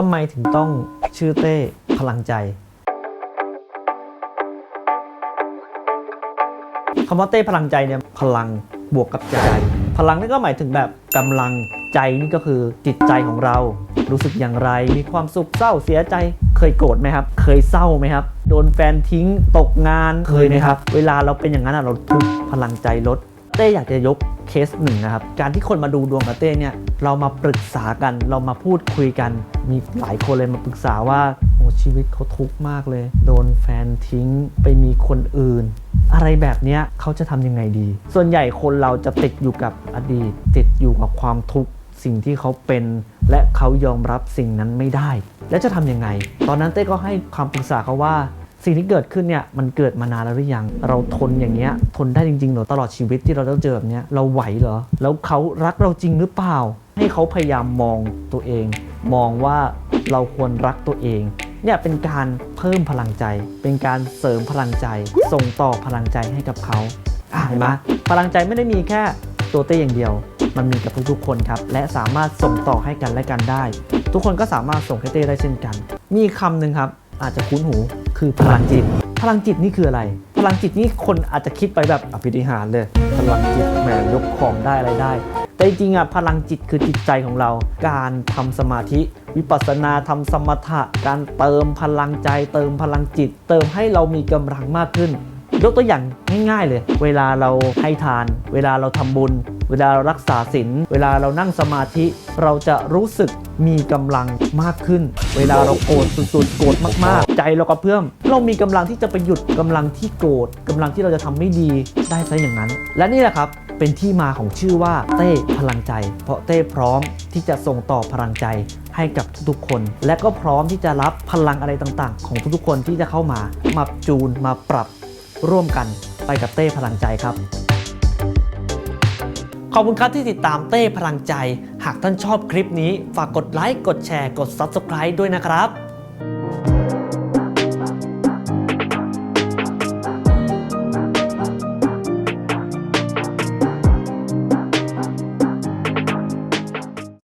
ทำไมถึงต้องชื่อเต้พลังใจคำว่าเต้พลังใจเนี่ยพลังบวกกับใจ พลังนี่ก็หมายถึงแบบกำลังใจนี่ก็คือจิตใจของเรา รู้สึกอย่างไร มีความสุขเศร้าเสียใจ เคยโกรธไหมครับ เคยเศร้าไหมครับ โดนแฟนทิ้งตกงานเคยไหมครับ เวลาเราเป็นอย่างนั้นเราทุกพลังใจลด เต้อยากจะยกเคสหนึ่งนะครับ การที่คนมาดูดวงกับเต้เนี่ย เรามาปรึกษากัน เรามาพูดคุยกัน มีหลายคนเลยมาปรึกษาว่าโอ้ชีวิตเขาทุกข์มากเลย โดนแฟนทิ้งไปมีคนอื่น อะไรแบบนี้เขาจะทำยังไงดี ส่วนใหญ่คนเราจะติดอยู่กับอดีต ติดอยู่กับความทุกข์สิ่งที่เขาเป็น และเขายอมรับสิ่งนั้นไม่ได้ แล้วจะทำยังไง ตอนนั้นเต้ก็ให้คำปรึกษาเขาว่า สิ่งที่เกิดขึ้นเนี่ยมันเกิดมานานแล้วหรือยัง เราทนอย่างเงี้ยทนได้จริงๆเหรอตลอดชีวิตที่เราต้องเจอแบบเนี้ยเราไหวเหรอ แล้วเขารักเราจริงหรือเปล่า ให้เขาพยายามมองตัวเอง มองว่าเราควรรักตัวเองเนี่ยเป็นการเพิ่มพลังใจ เป็นการเสริมพลังใจ ส่งต่อพลังใจให้กับเขาอะเห็นไหมพลังใจไม่ได้มีแค่ตัวเต้อย่างเดียว มันมีกับทุกๆคนครับ และสามารถส่งต่อให้กันและกันได้ ทุกคนก็สามารถส่งให้เต้ได้เช่นกัน มีคำหนึ่งครับ อาจจะคุ้นหู คือพลังจิต พลังจิตนี่คืออะไร พลังจิตนี่คนอาจจะคิดไปแบบอภิธิหารเลย พลังจิตแหมยกของได้อะไรได้ แต่จริงๆอะพลังจิตคือจิตใจของเรา การทำสมาธิ วิปัสสนาทำสมถะ การเติมพลังใจ เติมพลังจิต เติมให้เรามีกำลังมากขึ้น ยกตัวอย่างง่าย ๆ เลย เวลาเราให้ทาน เวลาเราทำบุญ เวลาเรารักษาศีลเวลาเรานั่งสมาธิ เราจะรู้สึกมีกำลังมากขึ้น เวลาเราโกรธสุดๆโกรธมากๆ ใจเรากระเพื่ม เรามีกำลังที่จะไปหยุดกำลังที่โกรธกำลังที่เราจะทำไม่ดีได้ซะอย่างนั้น และนี่แหละครับเป็นที่มาของชื่อว่าเต้พลังใจ เพราะเต้พร้อมที่จะส่งต่อพลังใจให้กับทุกๆคน และก็พร้อมที่จะรับพลังอะไรต่างๆ ของทุกๆคนที่จะเข้ามามาจูนมาปรับร่วมกันไปกับเต้พลังใจครับ อบคุณครับที่ติดตามเต้พลังใจ หากท่านชอบคลิปนี้ ฝากกดไลค์ กดแชร์ กด Subscribe ด้วยนะครับ